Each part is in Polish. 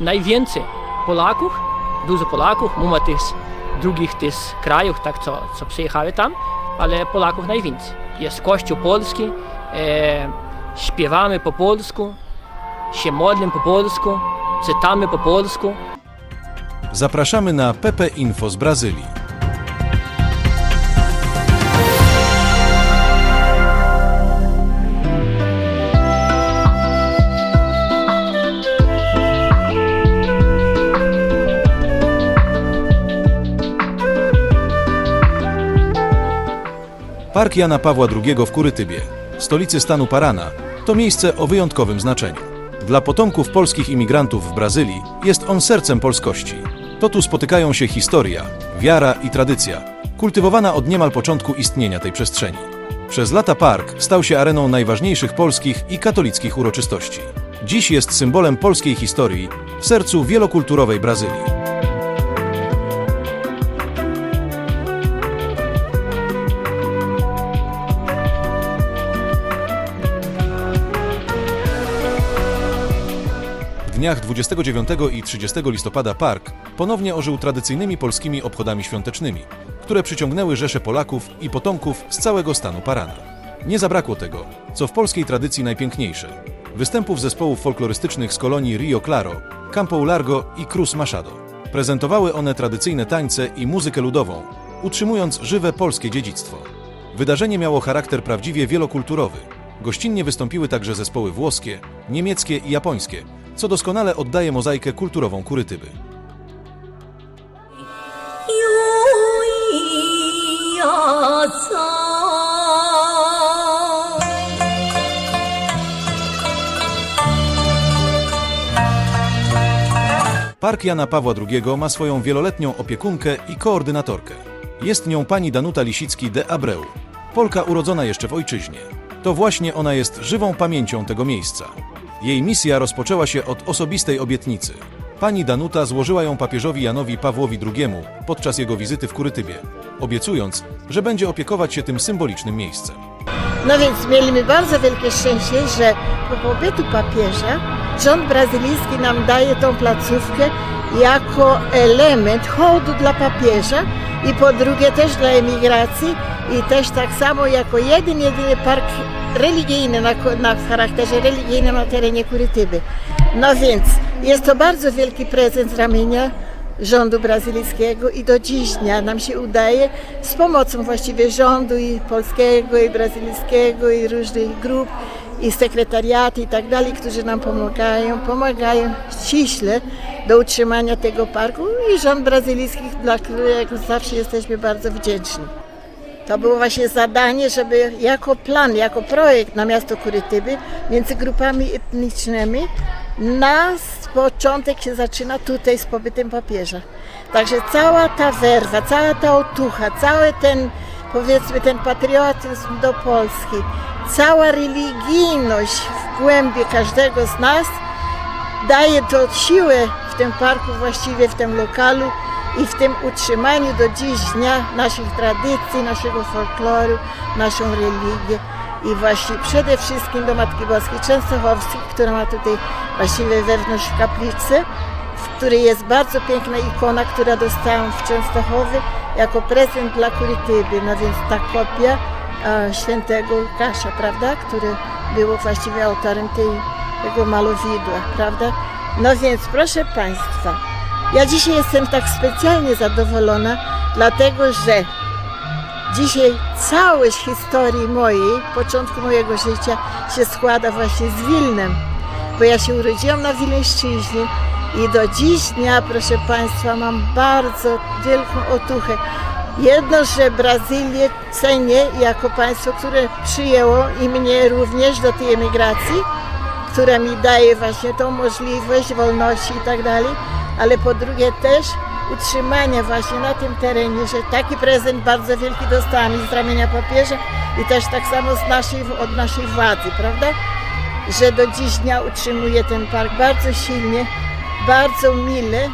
najwięcej Polaków, dużo Polaków, mimo tych drugich tych krajów, tak, co, co przyjechały tam, ale Polaków najwięcej. Jest kościół polski, e, śpiewamy po polsku, się modlimy po polsku, czytamy po polsku. Zapraszamy na Pepe Info z Brazylii. Park Jana Pawła II w Kurytybie, stolicy stanu Parana, to miejsce o wyjątkowym znaczeniu. Dla potomków polskich imigrantów w Brazylii jest on sercem polskości. To tu spotykają się historia, wiara i tradycja, kultywowana od niemal początku istnienia tej przestrzeni. Przez lata park stał się areną najważniejszych polskich i katolickich uroczystości. Dziś jest symbolem polskiej historii w sercu wielokulturowej Brazylii. Dniach 29 i 30 listopada park ponownie ożył tradycyjnymi polskimi obchodami świątecznymi, które przyciągnęły rzesze Polaków i potomków z całego stanu Parana. Nie zabrakło tego, co w polskiej tradycji najpiękniejsze występów zespołów folklorystycznych z kolonii Rio Claro, Campo Largo i Cruz Machado. Prezentowały one tradycyjne tańce i muzykę ludową, utrzymując żywe polskie dziedzictwo. Wydarzenie miało charakter prawdziwie wielokulturowy. Gościnnie wystąpiły także zespoły włoskie, niemieckie i japońskie, co doskonale oddaje mozaikę kulturową Kurytyby. Park Jana Pawła II ma swoją wieloletnią opiekunkę i koordynatorkę. Jest nią pani Danuta Lisicki de Abreu, Polka urodzona jeszcze w ojczyźnie. To właśnie ona jest żywą pamięcią tego miejsca. Jej misja rozpoczęła się od osobistej obietnicy. Pani Danuta złożyła ją papieżowi Janowi Pawłowi II podczas jego wizyty w Kurytybie, obiecując, że będzie opiekować się tym symbolicznym miejscem. No więc mieliśmy bardzo wielkie szczęście, że po pobytu papieża rząd brazylijski nam daje tą placówkę jako element hołdu dla papieża i po drugie też dla emigracji i też tak samo jako jeden, jedyny park religijny na, na charakterze religijnym na terenie Kurytyby. No więc jest to bardzo wielki prezent z ramienia rządu brazylijskiego i do dziś dnia nam się udaje z pomocą właściwie rządu i polskiego i brazylijskiego i różnych grup i sekretariaty i tak dalej, którzy nam pomagają, pomagają ściśle do utrzymania tego parku i rząd brazylijski, dla którego zawsze jesteśmy bardzo wdzięczni. To było właśnie zadanie, żeby jako plan, jako projekt na miasto Kurytyby między grupami etnicznymi na początek się zaczyna tutaj z pobytem papieża. Także cała ta werwa, cała ta otucha, cały ten powiedzmy ten patriotyzm do Polski, cała religijność w głębi każdego z nas daje to siłę w tym parku, właściwie w tym lokalu i w tym utrzymaniu do dziś dnia naszych tradycji, naszego folkloru, naszą religię. I właśnie przede wszystkim do Matki Boskiej Częstochowskiej, która ma tutaj właściwie wewnątrz kaplicy, w której jest bardzo piękna ikona, która dostałam w Częstochowie jako prezent dla Kurytyby, no więc ta kopia e, świętego Łukasza, prawda, który był właściwie autorem tej, tego malowidła, prawda? No więc proszę Państwa, ja dzisiaj jestem tak specjalnie zadowolona, dlatego że dzisiaj całość historii mojej, początku mojego życia się składa właśnie z Wilnem, bo ja się urodziłam na Wileńszczyźnie i do dziś dnia, proszę Państwa, mam bardzo wielką otuchę. Jedno, że Brazylię cenię jako państwo, które przyjęło i mnie również do tej emigracji, która mi daje właśnie tą możliwość wolności i tak dalej, ale po drugie też utrzymania właśnie na tym terenie, że taki prezent bardzo wielki dostałam z ramienia papieża i też tak samo z naszej, od naszej władzy, prawda? Że do dziś dnia utrzymuje ten park bardzo silnie, bardzo mile.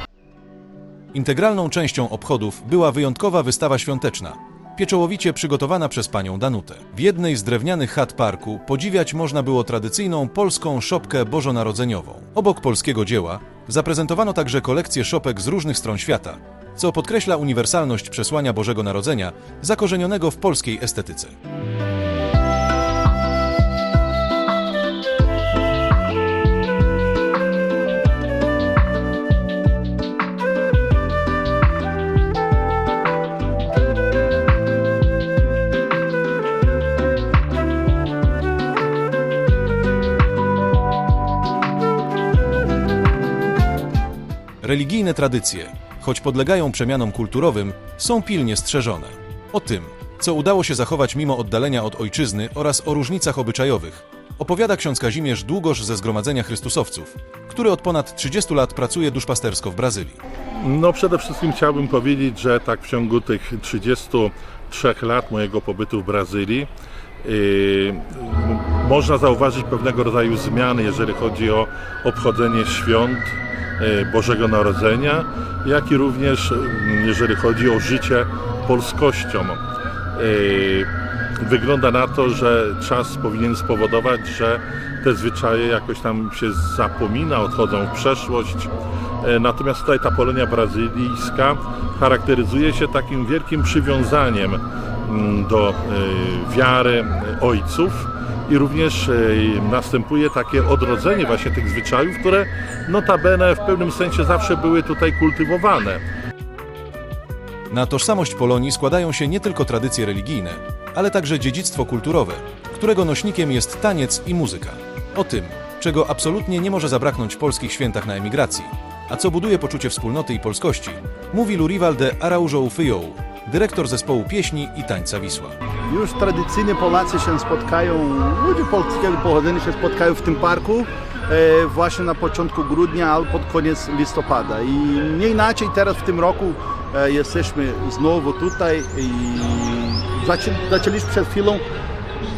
Integralną częścią obchodów była wyjątkowa wystawa świąteczna, pieczołowicie przygotowana przez panią Danutę. W jednej z drewnianych chat parku podziwiać można było tradycyjną polską szopkę bożonarodzeniową. Obok polskiego dzieła Zaprezentowano także kolekcję szopek z różnych stron świata, co podkreśla uniwersalność przesłania Bożego Narodzenia zakorzenionego w polskiej estetyce. Religijne tradycje, choć podlegają przemianom kulturowym, są pilnie strzeżone. O tym, co udało się zachować mimo oddalenia od ojczyzny oraz o różnicach obyczajowych, opowiada ksiądz Kazimierz Długosz ze Zgromadzenia Chrystusowców, który od ponad 30 lat pracuje duszpastersko w Brazylii. No przede wszystkim chciałbym powiedzieć, że tak w ciągu tych 33 lat mojego pobytu w Brazylii yy, można zauważyć pewnego rodzaju zmiany, jeżeli chodzi o obchodzenie świąt Bożego Narodzenia, jak i również yy, jeżeli chodzi o życie polskością. Yy, Wygląda na to, że czas powinien spowodować, że te zwyczaje jakoś tam się zapomina, odchodzą w przeszłość. E, Natomiast tutaj ta Polonia brazylijska charakteryzuje się takim wielkim przywiązaniem mm, do e, wiary e, ojców i również e, następuje takie odrodzenie właśnie tych zwyczajów, które notabene w pewnym sensie zawsze były tutaj kultywowane. Na tożsamość Polonii składają się nie tylko tradycje religijne, ale także dziedzictwo kulturowe, którego nośnikiem jest taniec i muzyka. O tym, czego absolutnie nie może zabraknąć w polskich świętach na emigracji, a co buduje poczucie wspólnoty i polskości, mówi Lurival de Araujo Ufyjoł, dyrektor zespołu pieśni i tańca Wisła. Już tradycyjnie Polacy się spotkają, ludzie polskiego pochodzenia się spotkają w tym parku e, właśnie na początku grudnia albo pod koniec listopada. I nie inaczej teraz w tym roku e, jesteśmy znowu tutaj i zaczę, zaczęliśmy przed chwilą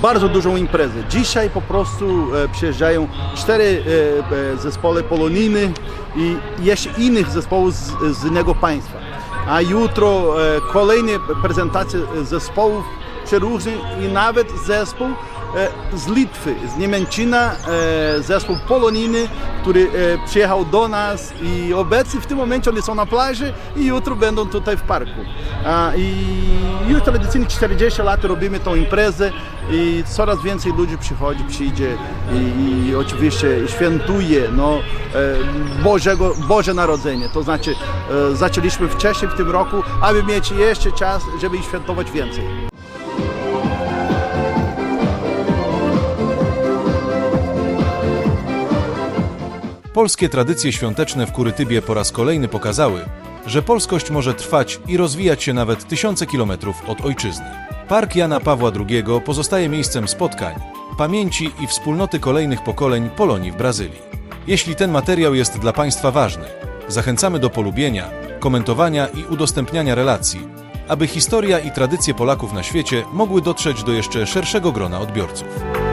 bardzo dużą imprezę. Dzisiaj po prostu e, przyjeżdżają cztery e, e, zespoły polonijne i jeszcze innych zespołów z, z innego państwa. A jutro e, kolejne prezentacje zespołów przeróżnych i nawet zespół z Litwy, z Niemęcina, e, zespół polonijny, który e, przyjechał do nas i obecnie w tym momencie oni są na plaży i jutro będą tutaj w parku. I już tradycyjnie 40 lat robimy tą imprezę i coraz więcej ludzi przychodzi, przyjdzie i, i oczywiście świętuje no, e, Bożego, Boże Narodzenie. To znaczy e, zaczęliśmy wcześniej w tym roku, aby mieć jeszcze czas, żeby świętować więcej. Polskie tradycje świąteczne w Kurytybie po raz kolejny pokazały, że polskość może trwać i rozwijać się nawet tysiące kilometrów od ojczyzny. Park Jana Pawła II pozostaje miejscem spotkań, pamięci i wspólnoty kolejnych pokoleń Polonii w Brazylii. Jeśli ten materiał jest dla Państwa ważny, zachęcamy do polubienia, komentowania i udostępniania relacji, aby historia i tradycje Polaków na świecie mogły dotrzeć do jeszcze szerszego grona odbiorców.